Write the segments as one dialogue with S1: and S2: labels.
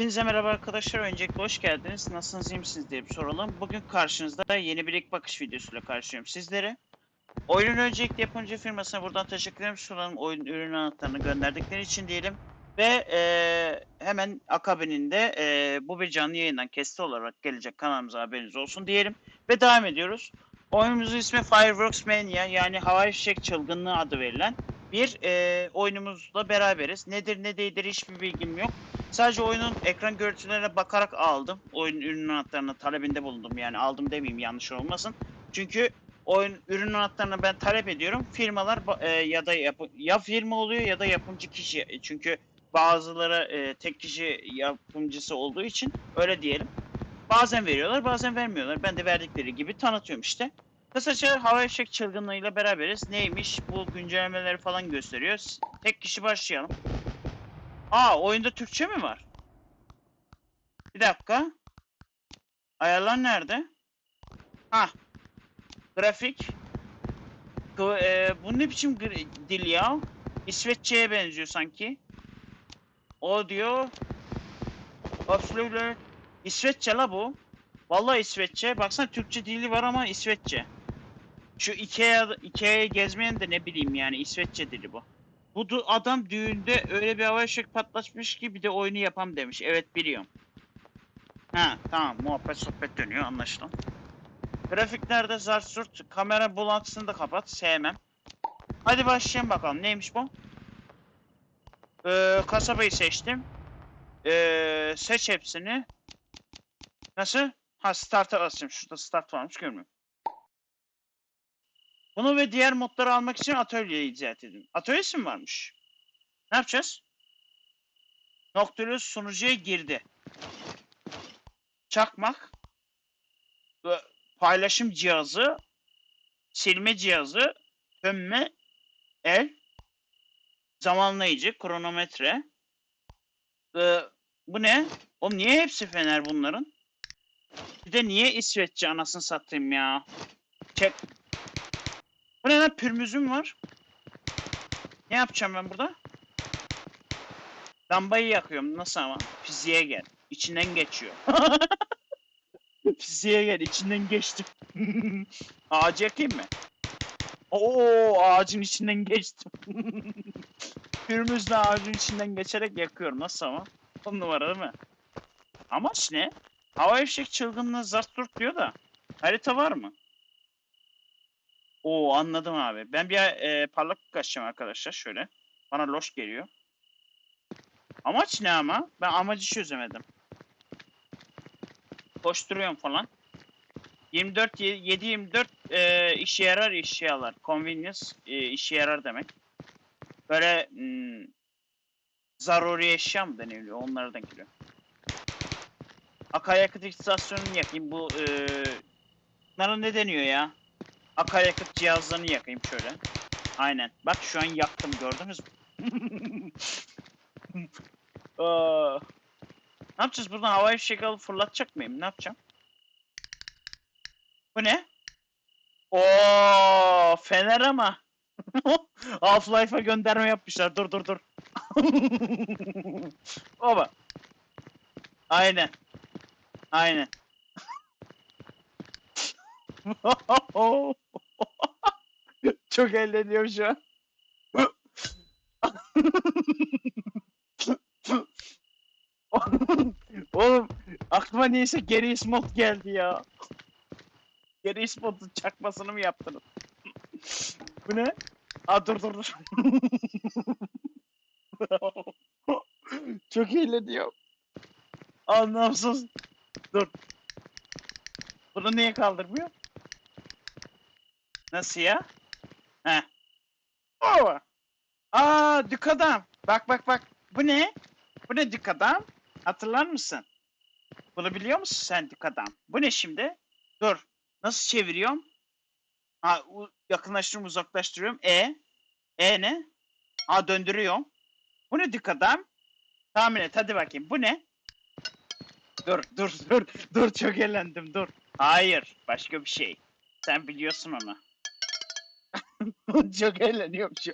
S1: Hepinize merhaba arkadaşlar. Öncelikle hoş geldiniz. Nasılsınız, iyi misiniz diye bir soralım. Bugün karşınızda yeni bir ilk bakış videosuyla karşılıyorum sizleri. Oyunun öncelikle yapımcı firmasına buradan teşekkürlerimi sunalım. Oyun ürün anahtarını gönderdikleri için diyelim. Ve eee, hemen akabininde eee, bu bir canlı yayından kesti olarak gelecek kanalımıza haberiniz olsun diyelim. Ve devam ediyoruz. Oyunumuzun ismi Fireworks Mania yani Havai Fişek Çılgınlığı adı verilen bir eee, oyunumuzla beraberiz. Nedir ne değildir hiçbir bilgim yok. Sadece oyunun ekran görüntülerine bakarak aldım. Oyun ürün anahtarını talebinde bulundum. Yani aldım demeyeyim yanlış olmasın. Çünkü oyun ürün anahtarını ben talep ediyorum. Firmalar e, ya da yapı- ya firma oluyor ya da yapımcı kişi. E, Çünkü bazıları e, tek kişi yapımcısı olduğu için öyle diyelim. Bazen veriyorlar, bazen vermiyorlar. Ben de verdikleri gibi tanıtıyorum işte. Kısaca hava fişek çılgınlığıyla beraberiz. Neymiş? Bu güncellemeleri falan gösteriyor. Tek kişi başlayalım. Aa oyunda Türkçe mi var? Bir dakika. Ayarlar nerede? Ha. Grafik. E, bu ne biçim dil ya? İsveççe'ye benziyor sanki. O diyor. Absolutely. İsveççe la bu. Vallahi İsveççe. Baksana Türkçe dili var ama İsveççe. Şu Ikea, Ikea'yı gezmeyen de ne bileyim yani İsveççe dili bu. Bu adam düğünde öyle bir hava fişek patlatmış ki bir de oyunu yapam demiş. Evet biliyorum. Ha tamam muhabbet sohbet dönüyor anlaşılan. Grafiklerde zart zurt kamera bulantısını da kapat sevmem. Hadi başlayalım bakalım neymiş bu? Ee, kasabayı seçtim. Ee, seç hepsini. Nasıl? Ha start'a basacağım. Şurada start varmış görmüyorum. Bunu ve diğer modları almak için atölyeyi icat edin. Atölyesi mi varmış? Ne yapacağız? Noctilus sunucuya girdi. Çakmak. Ve Paylaşım cihazı. Silme cihazı. Dönme. El. Zamanlayıcı. Kronometre. Ee, bu ne? Oğlum niye hepsi fener bunların? Bir de niye İsveççe anasını satayım ya? Çek. Bu pürmüzüm var. Ne yapacağım ben burada? Lambayı yakıyorum. Nasıl ama? Fiziğe gel. İçinden geçiyor. Fiziğe gel. içinden geçtim. Ağacı yakayım mı? Oo ağacın içinden geçtim. Pürmüzle ağacın içinden geçerek yakıyorum. Nasıl ama? On numara değil mi? Amaç ne? Hava fişek çılgınlığı zart diyor da. Harita var mı? Oo anladım abi. Ben bir e, parlaklık açacağım arkadaşlar şöyle. Bana loş geliyor. Amaç ne ama? Ben amacı çözemedim. Koşturuyorum falan. 24 7 24 e, işe yarar işe yarar. Convenience e, işe yarar demek. Böyle hmm, zaruri eşya mı deniliyor? Onlardan geliyor. Akaryakıt istasyonunu yakayım. Bu e, bunlara ne deniyor ya? Akaryakıt cihazlarını yakayım şöyle. Aynen. Bak şu an yaktım gördünüz mü? Aa. ne yapacağız buradan havai fişek alıp fırlatacak mıyım? Ne yapacağım? Bu ne? Oo, fener ama. Half-Life'a gönderme yapmışlar. Dur dur dur. Baba. Aynen. Aynen. Çok eğleniyorum şu an. Oğlum aklıma neyse geri mod geldi ya. Geri modun çakmasını mı yaptınız? Bu ne? Aa dur dur dur. Çok eğleniyorum. Anlamsız. Dur. Bunu niye kaldırmıyor? Nasıl ya? He. Oo. Aa dük adam. Bak bak bak. Bu ne? Bu ne dük adam? Hatırlar mısın? Bunu biliyor musun sen dük adam? Bu ne şimdi? Dur. Nasıl çeviriyorum? Ha yakınlaştırıyorum uzaklaştırıyorum. E? E ne? Ha döndürüyorum. Bu ne dük adam? Tahmin et hadi bakayım. Bu ne? Dur dur dur. Dur çok eğlendim dur. Hayır. Başka bir şey. Sen biliyorsun onu. çok eğleniyorum şu.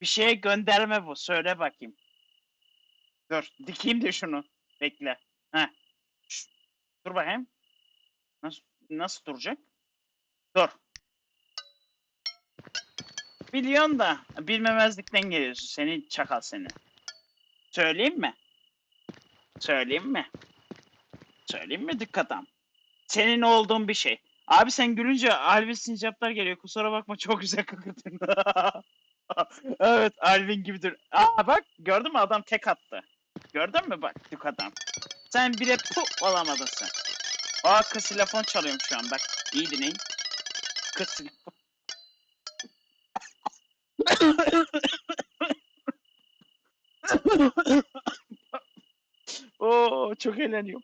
S1: bir şeye gönderme bu. Söyle bakayım. Dur. Dikeyim de şunu. Bekle. Heh. Şş, Dur bakayım. Nasıl, nasıl duracak? Dur. Biliyorsun da bilmemezlikten geliyorsun. Seni çakal seni. Söyleyeyim mi? Söyleyeyim mi? Söyleyeyim mi dik adam? Senin olduğun bir şey. Abi sen gülünce Alvin sincaplar geliyor. Kusura bakma çok güzel kıkırdın. evet Alvin gibidir. Aa bak gördün mü adam tek attı. Gördün mü bak dik adam. Sen bile pu olamadın sen. Aa kız telefon çalıyorum şu an bak. İyi dinleyin. Kız telefon. Oo çok eğleniyorum.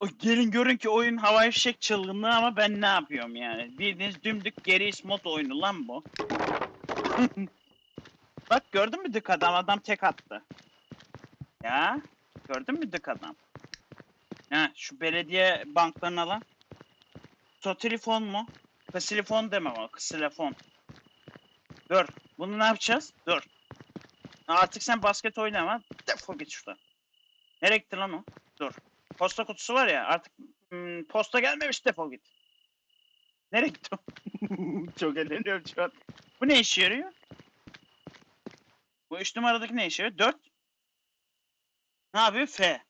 S1: O gelin görün ki oyun havai fişek çılgınlığı ama ben ne yapıyorum yani? Bildiğiniz dümdük geri mod oyunu lan bu. Bak gördün mü dık adam? Adam tek attı. Ya gördün mü dık adam? Ha şu belediye banklarını alan. Sotelefon mu? Kısilifon deme o. Kısilifon. Dur. Bunu ne yapacağız? Dur. Artık sen basket oynama. Defol git şuradan. Nereye gitti lan o? Dur. Posta kutusu var ya artık hmm, posta gelmemiş defol git. Nereye gitti o? Çok eğleniyorum şu an. Bu ne işe yarıyor? Bu üç numaradaki ne işe yarıyor? Dört. Ne yapıyor? F.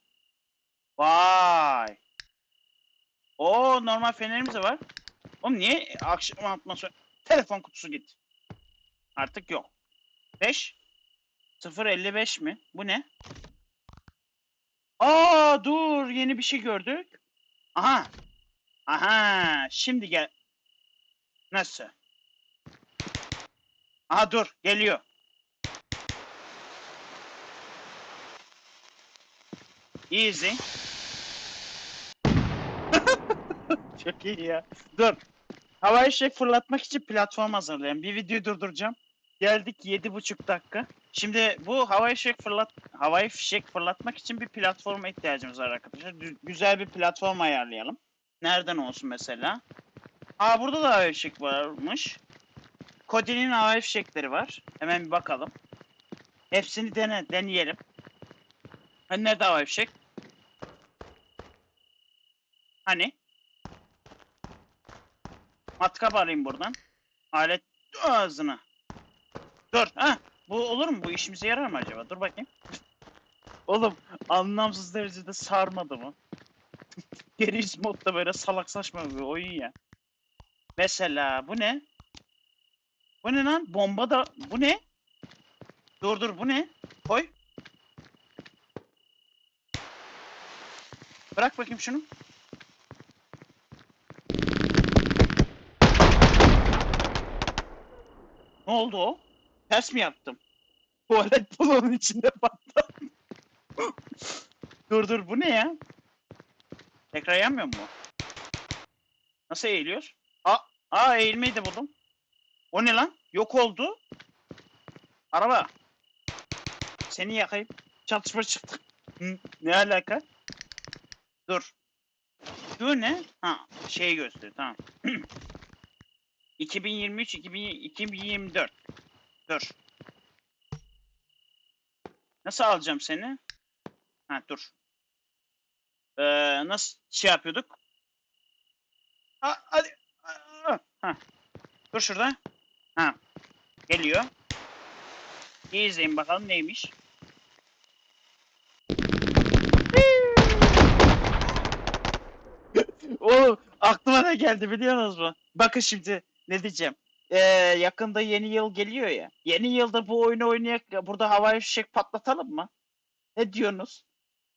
S1: Vay. O normal fenerimiz de var. Oğlum niye akşam atma sonra telefon kutusu git. Artık yok. 5 055 mi? Bu ne? Dur yeni bir şey gördük. Aha. Aha şimdi gel. Nasıl? Aha dur geliyor. Easy. Çok iyi ya. Dur. Havai fişek fırlatmak için platform hazırlayayım. Bir videoyu durduracağım. Geldik yedi buçuk dakika. Şimdi bu havai fişek fırlat havai fişek fırlatmak için bir platforma ihtiyacımız var arkadaşlar. Dü- güzel bir platform ayarlayalım. Nereden olsun mesela? Aa burada da havai fişek varmış. Cody'nin havai fişekleri var. Hemen bir bakalım. Hepsini dene, deneyelim. Hani nerede havai fişek? Hani? Matkap alayım buradan. Alet ağzına. Dur. Ha, bu olur mu? Bu işimize yarar mı acaba? Dur bakayım. Oğlum anlamsız derecede sarmadı mı? Geri modda böyle salak saçma bir oyun ya. Mesela bu ne? Bu ne lan? Bomba da... Bu ne? Dur dur bu ne? Koy. Bırak bakayım şunu. Ne oldu o? Ters mi yaptım? Tuvalet balonun içinde patladı. dur dur bu ne ya? Tekrar yanmıyor mu? Nasıl eğiliyor? Aa, aa eğilmeyi de buldum. O ne lan? Yok oldu. Araba. Seni yakayım. Çatışma çıktı. Hı, ne alaka? Dur. Şu ne? Ha şey gösteriyor tamam. 2023 2000 2024. Dur. Nasıl alacağım seni? Ha dur. Ee, nasıl şey yapıyorduk? Ha, hadi. Ha. Dur şurada. Ha. Geliyor. İyi izleyin bakalım neymiş. o aklıma ne geldi biliyor musunuz mu? Bakın şimdi ne diyeceğim. Ee, yakında yeni yıl geliyor ya. Yeni yılda bu oyunu oynayak burada havai fişek patlatalım mı? Ne diyorsunuz?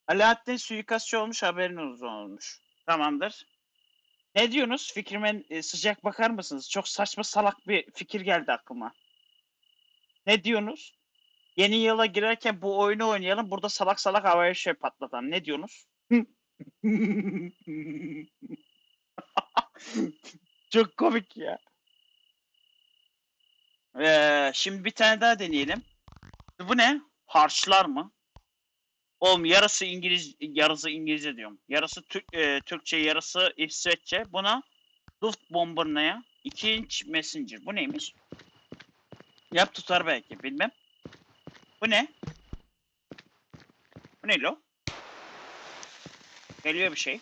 S1: Alaaddin suikastçı olmuş haberiniz olmuş. Tamamdır. Ne diyorsunuz? Fikrime e, sıcak bakar mısınız? Çok saçma salak bir fikir geldi aklıma. Ne diyorsunuz? Yeni yıla girerken bu oyunu oynayalım. Burada salak salak havai fişek patlatalım. Ne diyorsunuz? Çok komik ya. Ee, şimdi bir tane daha deneyelim. Bu ne? Harçlar mı? Oğlum yarısı İngiliz, yarısı İngilizce diyorum. Yarısı Türk, e, Türkçe, yarısı İsveççe. Buna Luftbomber ne ya? 2 inç messenger. Bu neymiş? Yap tutar belki bilmem. Bu ne? Bu ne lo? Geliyor bir şey.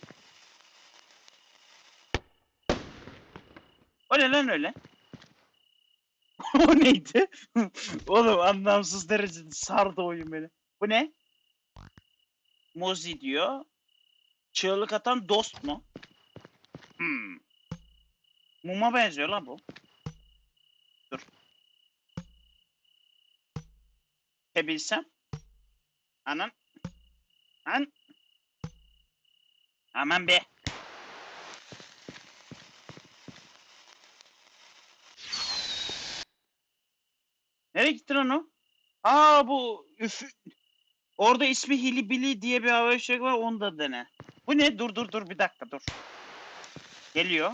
S1: O ne lan öyle? o neydi? Oğlum anlamsız derecede sardı oyun beni. Bu ne? Mozi diyor. Çığlık atan dost mu? Hmm. Muma benziyor lan bu. Dur. Çebilsem. Anan. An. Aman be. Nereye gitti lan o? Aa bu üf Orada ismi Hilibili diye bir hava fişek var onu da dene. Bu ne? Dur dur dur bir dakika dur. Geliyor.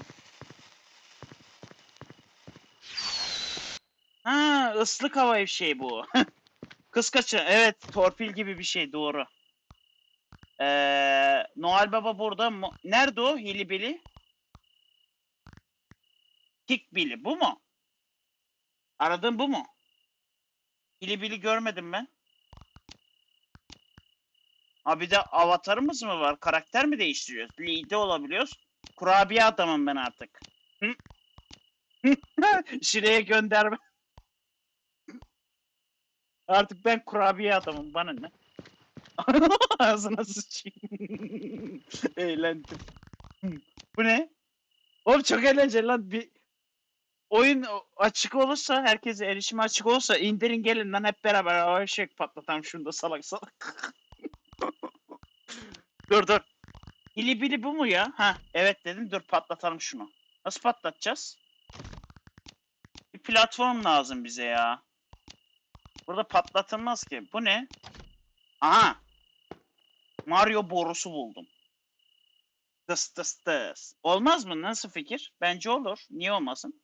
S1: Ha ıslık hava fişeği bu. Kıskaçı evet torpil gibi bir şey doğru. Ee, Noel Baba burada. Nerede o Hilibili? Kikbili bu mu? Aradığın bu mu? Hilibili görmedim ben. Ha bir de avatarımız mı var? Karakter mi değiştiriyoruz? Lide olabiliyoruz. Kurabiye adamım ben artık. Hı? Gönderme. Artık ben kurabiye adamım. Bana ne? Ağzına sıçayım. Eğlendim. Bu ne? Oğlum çok eğlenceli lan. Bir oyun açık olursa, herkese erişim açık olursa indirin gelin lan hep beraber havai fişek patlatalım şunu da salak salak. dur dur. Hilibili bu mu ya? Ha evet dedim dur patlatalım şunu. Nasıl patlatacağız? Bir platform lazım bize ya. Burada patlatılmaz ki. Bu ne? Aha. Mario borusu buldum. Tıs tıs tıs. Olmaz mı? Nasıl fikir? Bence olur. Niye olmasın?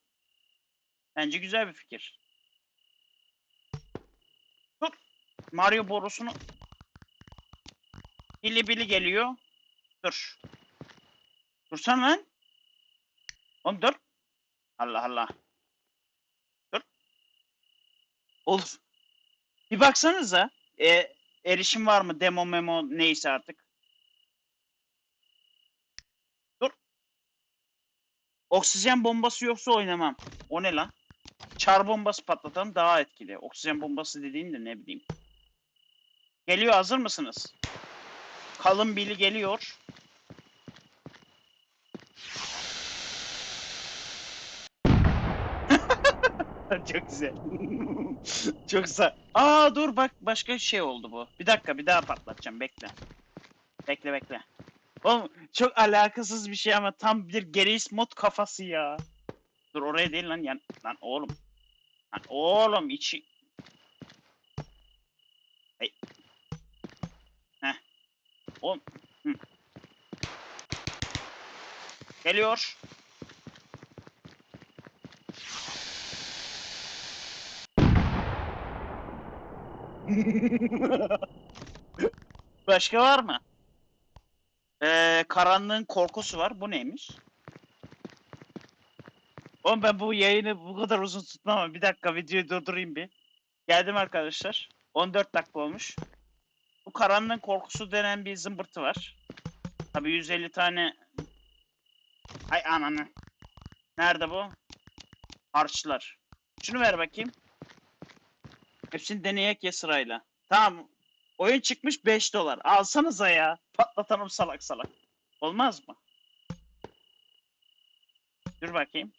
S1: Bence güzel bir fikir. Dur. Mario borusunu Bili bili geliyor. Dur. Dursana lan. Oğlum dur. Allah Allah. Dur. Olur. Bir baksanıza. E, erişim var mı? Demo memo neyse artık. Dur. Oksijen bombası yoksa oynamam. O ne lan? Çar bombası patlatalım daha etkili. Oksijen bombası dediğin de ne bileyim. Geliyor hazır mısınız? Kalın bili geliyor. Çok güzel. Çok güzel. Aa dur bak başka şey oldu bu. Bir dakika bir daha patlatacağım bekle. Bekle bekle. Oğlum çok alakasız bir şey ama tam bir Gereis mod kafası ya. Dur oraya değil lan yan. Lan oğlum. Lan oğlum içi. Hey. Heh. Oğlum. Hı. Geliyor. Başka var mı? Ee, karanlığın korkusu var. Bu neymiş? Oğlum ben bu yayını bu kadar uzun tutmam. Bir dakika videoyu durdurayım bir. Geldim arkadaşlar. 14 dakika olmuş. Bu karanlığın korkusu denen bir zımbırtı var. Tabi 150 tane... Ay ananı. Nerede bu? Harçlar. Şunu ver bakayım. Hepsini deneyek ya sırayla. Tamam. Oyun çıkmış 5 dolar. Alsanıza ya. Patlatalım salak salak. Olmaz mı? Dur bakayım.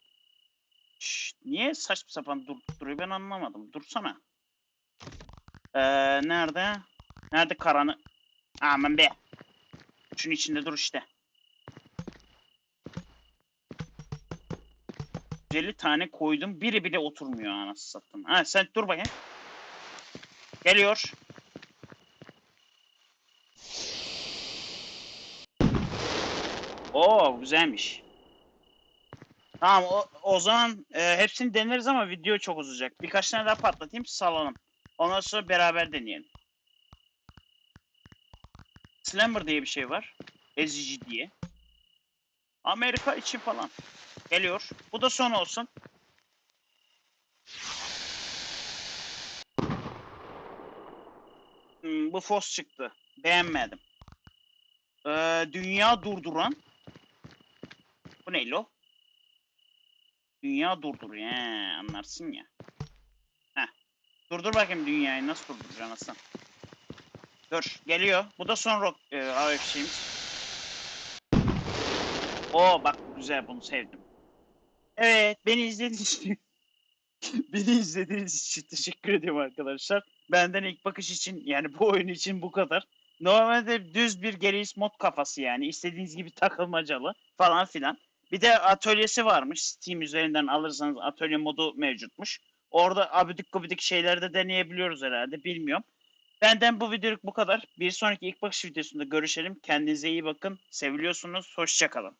S1: Şşt, niye saçma sapan dur duruyor ben anlamadım. Dursana. Ee, nerede? Nerede karanı? Aman be. Şunun içinde dur işte. 50 tane koydum. Biri bile oturmuyor anasını satayım. Ha sen dur bakayım. Geliyor. Oo güzelmiş. Tamam o, o zaman e, hepsini deneriz ama video çok uzayacak. Birkaç tane daha patlatayım salalım. Ondan sonra beraber deneyelim. Slammer diye bir şey var. Ezici diye. Amerika için falan. Geliyor. Bu da son olsun. bakın bu fos çıktı. Beğenmedim. Ee, dünya durduran. Bu ne lo? Dünya durduruyor. He, anlarsın ya. Heh. Durdur bakayım dünyayı. Nasıl durduracaksın aslan? Dur. Geliyor. Bu da son rock e, AF şeyimiz. Oo bak güzel bunu sevdim. Evet beni izlediğiniz için beni izlediğiniz için teşekkür ediyorum arkadaşlar. Benden ilk bakış için yani bu oyun için bu kadar. Normalde düz bir Gereis mod kafası yani. istediğiniz gibi takılmacalı falan filan. Bir de atölyesi varmış. Steam üzerinden alırsanız atölye modu mevcutmuş. Orada abidik gubidik şeyler de deneyebiliyoruz herhalde. Bilmiyorum. Benden bu videoluk bu kadar. Bir sonraki ilk bakış videosunda görüşelim. Kendinize iyi bakın. Seviliyorsunuz. Hoşçakalın.